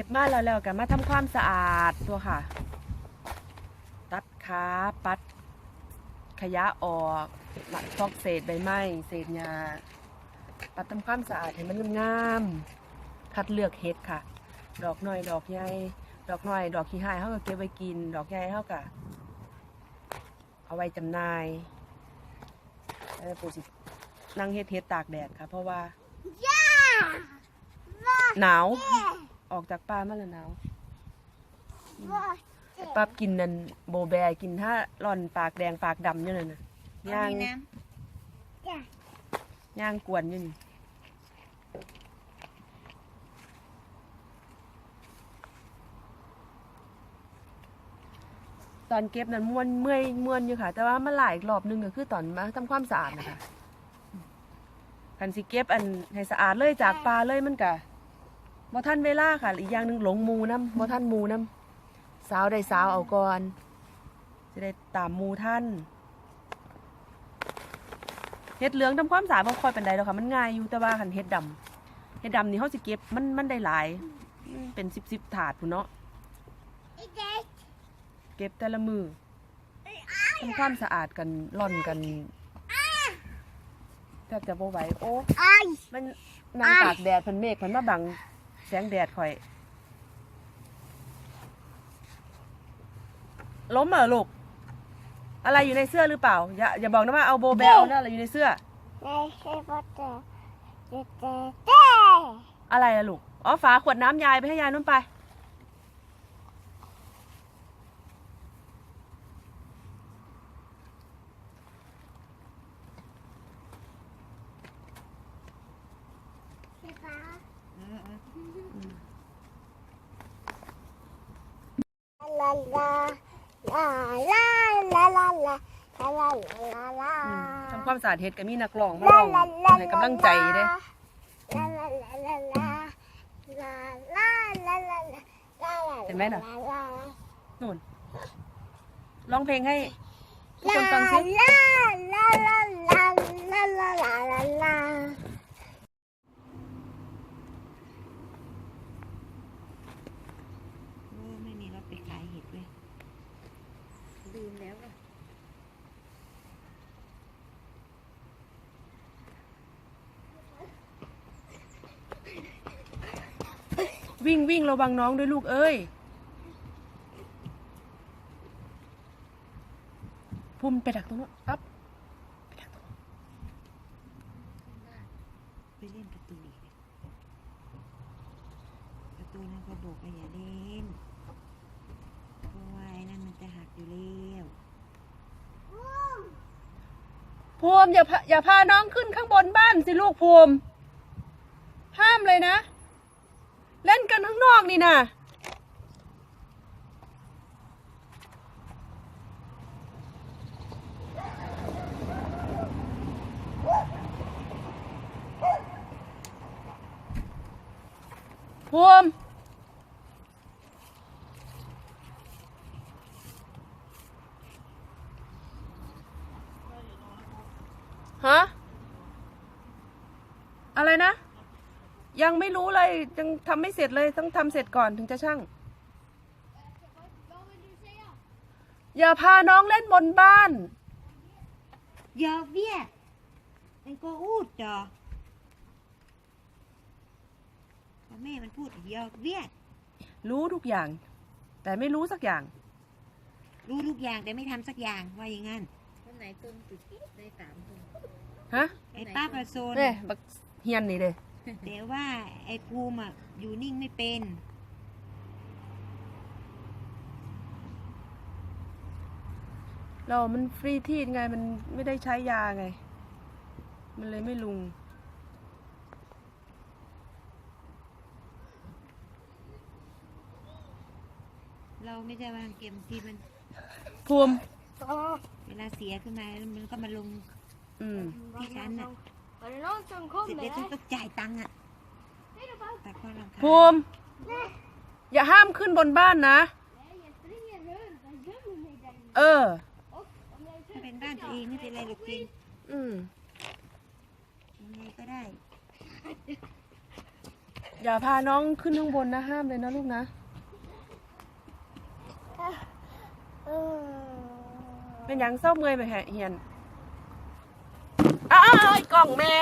ก็บมาแล้วแล้วกันมาทำความสะอาดตัวค่ะ ตัดขาปัด ขยะออกปัดซอกเศษใบไม้เศษหญ้าปัดทำความสะอาดให้มันงามๆคัดเลือกเห็ดค่ะ ดอกน้อยดอกใหญ่ดอกน้อย ดอกขี้หายเขาก็เก็บไว้กิน ดอกใหญ่เขาก็เอาไว้จำหน่ายแล้วปู่สินั่งเฮ็ดเฮ็ดตากแดดค่ะ เพราะว่าหนาว ออกจากป่ามาแล้วหนาวปั๊บกินนั่นโบแบกินถ้าร่อนปากแดงปากดำอยู่นั่นน่ะย่างมีน้ย่างกวนอยู่นี่ตอนเก็บนั้นม้วนเมื่อยม้วนอยู่ค่ะ แต่ว่ามาหลายรอบหนึงก็คือตอนมาทำความสะอาดนะคะคันสิเก็บอันให้สะอาดเลยจากปลาเลยมันกะ บ่ท่านเวลาค่ะ อีกอย่างหนึ่งหลงหมูน้ำบ่ท่านหมูน้ำสาวได้สาวเอาก่อนจะได้ตามหมูท่านเห็ดเหลืองทำความสะอาดบ่ค่อยเป็นไดหรอกค่ะ มันง่ายอยู่แต่ว่าคันเห็ดดำเห็ดดำนี่เขาสิเก็บมันมันได้หลายมันเป็นสิบสิบถาดพุ่นเนาะเก็บแต่ละมือทำความสะอาดกันร่อนกันแทบจะบ่ไหวโอ้มันนางตากแดดพันเมฆมันมาบัง แสงแดดข่อย ล้มเหรอลูก อะไรอยู่ในเสื้อหรือเปล่า อย่าอย่าบอกนะว่าเอาโบแบลนะอะไรอยู่ในเสื้ออะไรอะลูก อ๋อฝาขวดน้ำยายไปให้ยายนุ่นไป ทำความสะอาดเฮ็ดก็มีนักร้องมาร้องให้กำลังใจเด้เห็นไหมน่ะนู่นร้องเพลงให้ทุกคนฟังสิำโอ้ไม่มีรถไปขายเห็ดเลย ลืมแล้วอะวิ่งวิ่งระวังน้องด้วยลูกเอ้ย พุ่มไปดักตรงนู้นปั๊บไปดักตรงนู้นไปเล่นประตูอีกประตูนั้นเขาบอกว่าอย่าเล่นเพราะว่าไอ้นั่นมันจะหักอยู่แล้ว ภูมิอย่าพาอย่าพาน้องขึ้นข้างบนบ้านสิลูกภูมิ ห้ามเลยนะ เล่นกันข้างนอกนี่นะภูมิ ฮะอะไรนะ ยังไม่รู้เลย ยังทำไม่เสร็จเลย ต้องทำเสร็จก่อนถึงจะช่าง อย่าพาน้องเล่นบนบ้านยอกเบี้ยมันก็อูดจอพอแม่มันพูดยอกเบี้ยรู้ทุกอย่าง แต่ไม่รู้สักอย่าง รู้ทุกอย่างแต่ไม่ทำสักอย่างว่าอย่างงั้น คนไหนตุนติดได้สามคน ฮะไอ้ป้าประโซนเนี่ยบักเฮียนนี่เลยแต่ว่าไอ้ภูมิอะอยู่นิ่งไม่เป็น เรามันฟรีที่ไงมันไม่ได้ใช้ยาไง มันเลยไม่ลุง เราไม่ใช่ว่าเกมที่มันภูมิ เวลาเสียขึ้นมาแล้วมันก็มาลง อืมที่ฉันน่ะวันน้องจังคมเสร็จไหมแล้วฉันต้องจ่ายตังค์อะแต่ก็รำคาญภูมิอย่าห้ามขึ้นบนบ้านนะ เออ ถ้าเป็นบ้านตัวเองไม่เป็นไรหรอกจริงอืมยังไงก็ได้อย่าอย่าพาน้องขึ้นข้างบนนะห้ามเลยนะลูกนะ เป็นหยังเศร้าเมื่อยไปแหะเฮียน อ้าวอ้าวอ้าวไอ้กล่องแม่